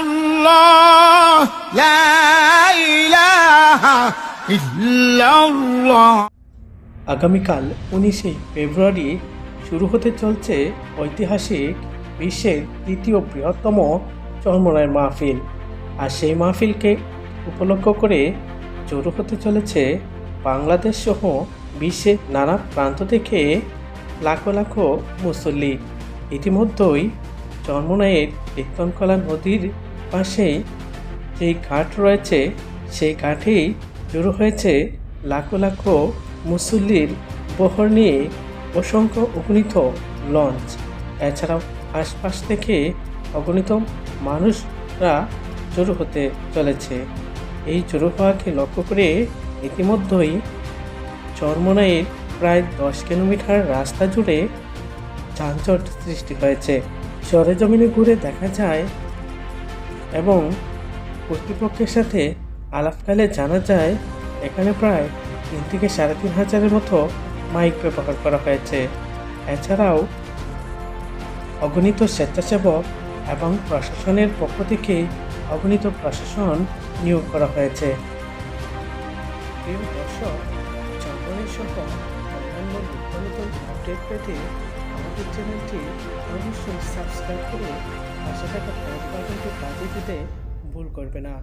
الله لا إله إلا الله আগামীকাল উনিশে ফেব্রুয়ারি শুরু হতে চলছে ঐতিহাসিক বিশ্বের তৃতীয় বৃহত্তম চর্মরায়ের মাহফিল আর সেই মাহফিলকে উপলক্ষ করে জড়ো হতে চলেছে বাংলাদেশ সহ বিশ্বের নানা প্রান্ত থেকে লাখো লাখো মুসল্লি ইতিমধ্যেই চর্মনায়ের কীর্তনকলা নদীর পাশেই যে ঘাট রয়েছে, সেই ঘাটেই জড়ো হয়েছে লাখো লাখো মুসল্লির বহর নিয়ে অসংখ্য অগণিত লঞ্চ। এছাড়াও আশপাশ থেকে অগণিত মানুষরা জড়ো হতে চলেছে। এই জড়ো হওয়াকে লক্ষ্য করে ইতিমধ্যেই চরমনাইয়ের প্রায় দশ কিলোমিটার রাস্তা জুড়ে যানজট সৃষ্টি হয়েছে। সরেজমিনে ঘুরে দেখা যায় এবং কর্তৃপক্ষের সাথে আলাপকালে জানা যায়, এখানে প্রায় তিন থেকে সাড়ে তিন হাজারের মতো মাইক ব্যবহার করা হয়েছে। এছাড়াও, অগণিত স্বেচ্ছাসেবক এবং প্রশাসনের পক্ষ থেকে অগণিত প্রশাসন নিয়োগ করা হয়েছে। প্রিয় দর্শক চন্দনের সহ অন্যান্য নিত্য আপডেট পেতে আমাদের চ্যানেলটি অবশ্যই সাবস্ক্রাইব করে পাশে থাকা বেল বাটনটি বাজিয়ে দিতে ভুল করবে না।